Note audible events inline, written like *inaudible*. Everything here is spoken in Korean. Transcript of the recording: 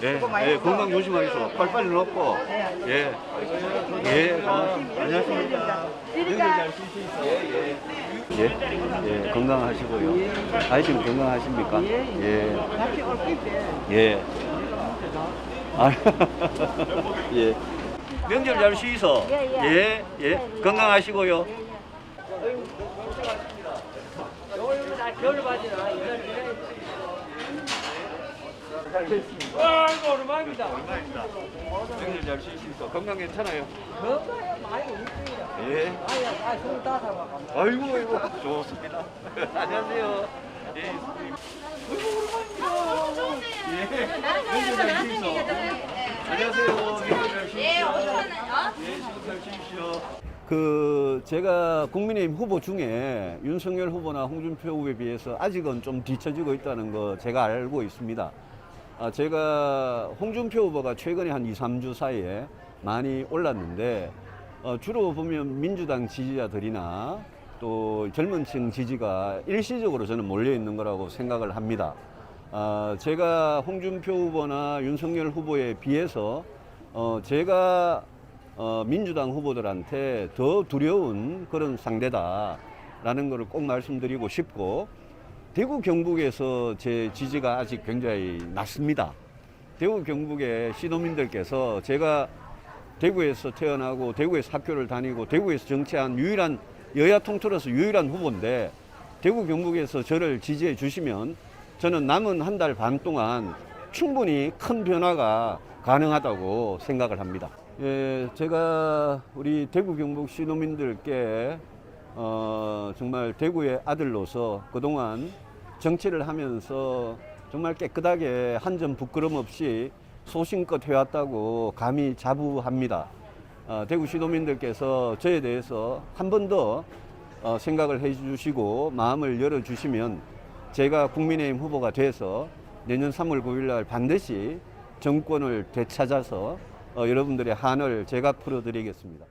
예, 수고 많이 예, 했어. 건강 조심하시고 빨리빨리 넣고 예, 예, 어, 안녕하십니까. 예, 예, 건강하시고요. 아이들 건강하십니까? 예, 같이 올 텐데. 예. 아, *laughs* 예. 명절 잘 쉬이소. 예, 예. 건강하시고요. 아이고 오랜만입니다. 명절 잘 쉬시소. 건강 괜찮아요? 건강해 많이 우승이야. 예. 아야, 아, 손 따서 막. 아이고, 아이고. 좋습니다. *laughs* 안녕하세요. 예. 명절 잘 쉬이소. 안녕하세요. 명절 잘 쉬시오. 예, 시간 잘 쉬십시오. 그 제가 국민의힘 후보 중에 윤석열 후보나 홍준표 후보에 비해서 아직은 좀 뒤처지고 있다는 거 제가 알고 있습니다. 아, 제가 홍준표 후보가 최근에 한 2, 3주 사이에 많이 올랐는데 어, 주로 보면 민주당 지지자들이나 또 젊은 층 지지가 일시적으로 저는 몰려 있는 거라고 생각을 합니다. 아, 제가 홍준표 후보나 윤석열 후보에 비해서 어, 제가 어, 민주당 후보들한테 더 두려운 그런 상대다라는 것을 꼭 말씀드리고 싶고 대구 경북에서 제 지지가 아직 굉장히 낮습니다. 대구 경북의 시도민들께서 제가 대구에서 태어나고 대구에서 학교를 다니고 대구에서 정치한 유일한 여야 통틀어서 유일한 후보인데 대구 경북에서 저를 지지해 주시면 저는 남은 한 달 반 동안 충분히 큰 변화가 가능하다고 생각을 합니다. 예, 제가 우리 대구 경북 시도민들께 어, 정말 대구의 아들로서 그동안 정치를 하면서 정말 깨끗하게 한 점 부끄럼 없이 소신껏 해왔다고 감히 자부합니다. 어, 대구 시도민들께서 저에 대해서 한 번 더 어, 생각을 해주시고 마음을 열어주시면 제가 국민의힘 후보가 돼서 내년 3월 9일 날 반드시 정권을 되찾아서 어, 여러분들의 한을 제가 풀어드리겠습니다.